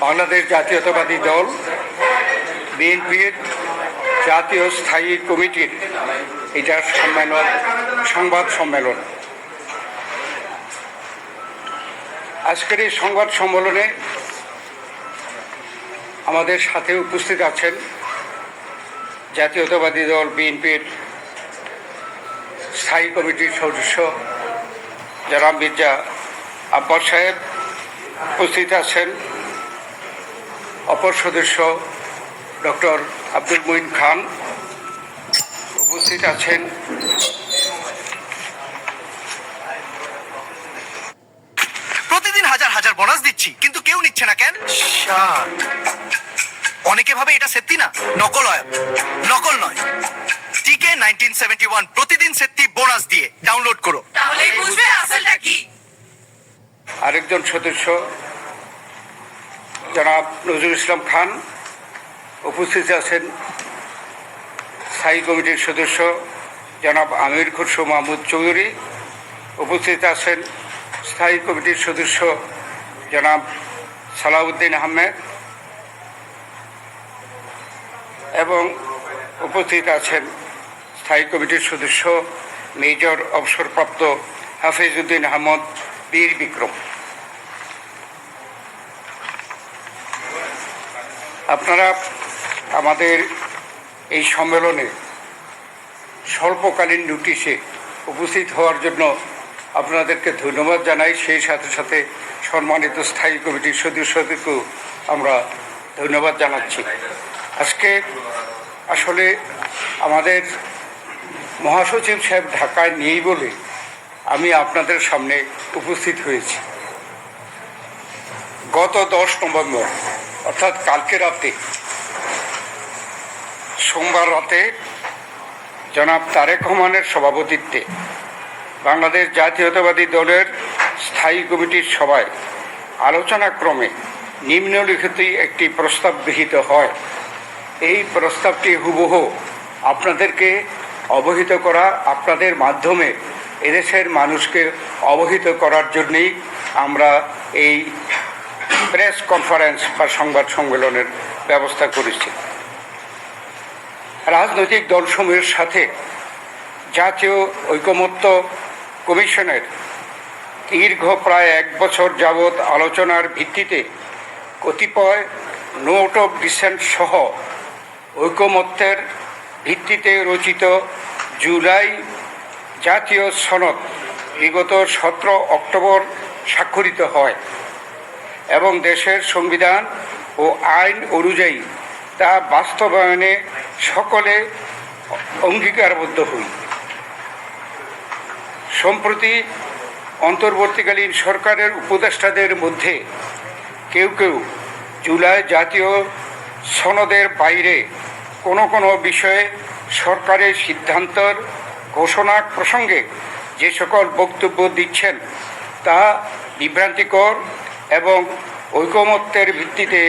বাংলাদেশ জাতীয়তাবাদী দল বিএনপির জাতীয় স্থায়ী কমিটির এটা সম্মেলন, সংবাদ সম্মেলন। আজকের এই সংবাদ সম্মেলনে আমাদের সাথে উপস্থিত আছেন জাতীয়তাবাদী দল বিএনপির স্থায়ী কমিটির সদস্য জনাব মির্জা আব্বাস সাহেব উপস্থিত আছেন অপর সদস্য ডক্টর আব্দুল মঈন খান। উপস্থিত আছেন প্রতিদিন হাজার হাজার বোনাস দিচ্ছি কিন্তু কেউ নিচ্ছে না কেন? অনেকে ভাবে এটা সত্যি না নকল হয়। নকল নয়। টিকে নাইনটিন সেভেন্টি ওয়ান প্রতিদিন সত্যি বোনাস দিয়ে ডাউনলোড করো। তাহলেই বুঝবে আসলটা কি? আরেকজন সদস্য, জনাব নজরুল ইসলাম খান, উপস্থিত আছেন স্থায়ী কমিটির সদস্য, জনাব আমির খুরশো মাহমুদ চৌধুরী, উপস্থিত আছেন স্থায়ী কমিটির সদস্য, জনাব সালাউদ্দিন আহমেদ, এবং উপস্থিত আছেন স্থায়ী কমিটির সদস্য, মেজর অবসরপ্রাপ্ত হাফিজউদ্দিন আহমদ বীর বিক্রম। আপনারা আমাদের এই সম্মেলনে স্বল্পকালীন নোটিশে উপস্থিত হওয়ার জন্য আপনাদেরকে ধন্যবাদ জানাই। সেই সাথে সাথে সম্মানিত স্থায়ী কমিটির সদস্যদেরকেও আমরা ধন্যবাদ জানাচ্ছি। আজকে আসলে আমাদের মহাসচিব সাহেব ঢাকায় নেই বলে আমি আপনাদের সামনে উপস্থিত হয়েছি। গত দশ নভেম্বর, অর্থাৎ কালকে রাতে, সোমবার রাতে, জনাব তারেক রহমানের সভাপতিত্বে বাংলাদেশ জাতীয়তাবাদী দলের স্থায়ী কমিটির সভায় আলোচনাক্রমে নিম্নলিখিত একটি প্রস্তাব গৃহীত হয়। এই প্রস্তাবটি হুবহু আপনাদেরকে অবহিত করা, আপনাদের মাধ্যমে এদেশের মানুষকে অবহিত করার জন্যেই আমরা এই প্রেস কনফারেন্স বা সংবাদ সম্মেলনের ব্যবস্থা করেছি। রাজনৈতিক দলসমূহের সাথে জাতীয় ঐকমত্য কমিশনের দীর্ঘ প্রায় এক বছর যাবৎ আলোচনার ভিত্তিতে কতিপয় নোট অফ ডিসেন্ট সহ ঐকমত্যের ভিত্তিতে রচিত জুলাই জাতীয় সনদ বিগত সতেরো অক্টোবর স্বাক্ষরিত হয় এবং দেশের সংবিধান ও আইন অনুযায়ী তা বাস্তবায়নে সকলে অঙ্গীকারবদ্ধ হই। সম্প্রতি অন্তর্বর্তীকালীন সরকারের উপদেষ্টাদের মধ্যে কেউ কেউ জুলাই জাতীয় সনদের বাইরে কোনো কোনো বিষয়ে সরকারের সিদ্ধান্তর ঘোষণা প্রসঙ্গে যে সকল বক্তব্য দিচ্ছেন, তা বিভ্রান্তিকর এবং ঐকমত্যের ভিত্তিতে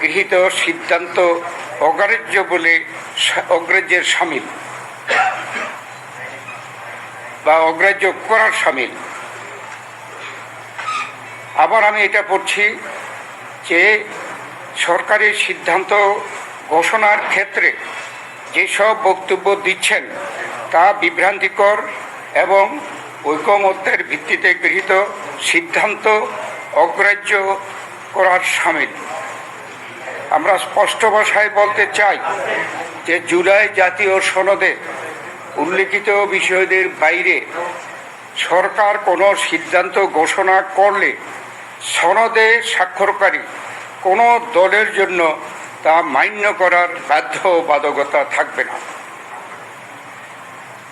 গৃহীত সিদ্ধান্ত অগ্রাহ্য বলে অগ্রাহ্যের সামিল বা অগ্রাহ্য করার সামিল। আবার আমি এটা পড়ছি যে সরকারি সিদ্ধান্ত ঘোষণার ক্ষেত্রে যেসব বক্তব্য দিচ্ছেন তা বিভ্রান্তিকর এবং ঐকমত্যের ভিত্তিতে গৃহীত সিদ্ধান্ত অগ্রাহ্য করার সামিল। আমরা স্পষ্ট ভাষায় বলতে চাই যে জুলাই জাতীয় সনদে উল্লিখিত বিষয়দের বাইরে সরকার কোনো সিদ্ধান্ত ঘোষণা করলে সনদে স্বাক্ষরকারী কোনো দলের জন্য তা মান্য করার বাধ্যবাধকতা থাকবে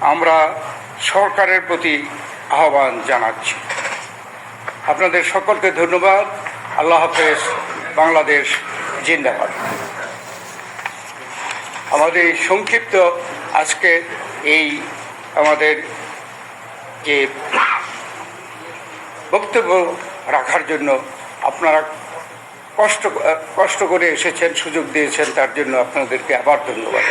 আমরা সরকারের প্রতি আহ্বান জানাচ্ছি। আপনাদের সকলকে ধন্যবাদ। আল্লাহ হাফেজ, বাংলাদেশ জিন্দাবাদ। আমাদের এই সংক্ষিপ্ত আজকে এই আমাদের যে বক্তব্য রাখার জন্য আপনারা কষ্ট কষ্ট করে এসেছেন, সুযোগ দিয়েছেন, তার জন্য আপনাদেরকে আবার ধন্যবাদ।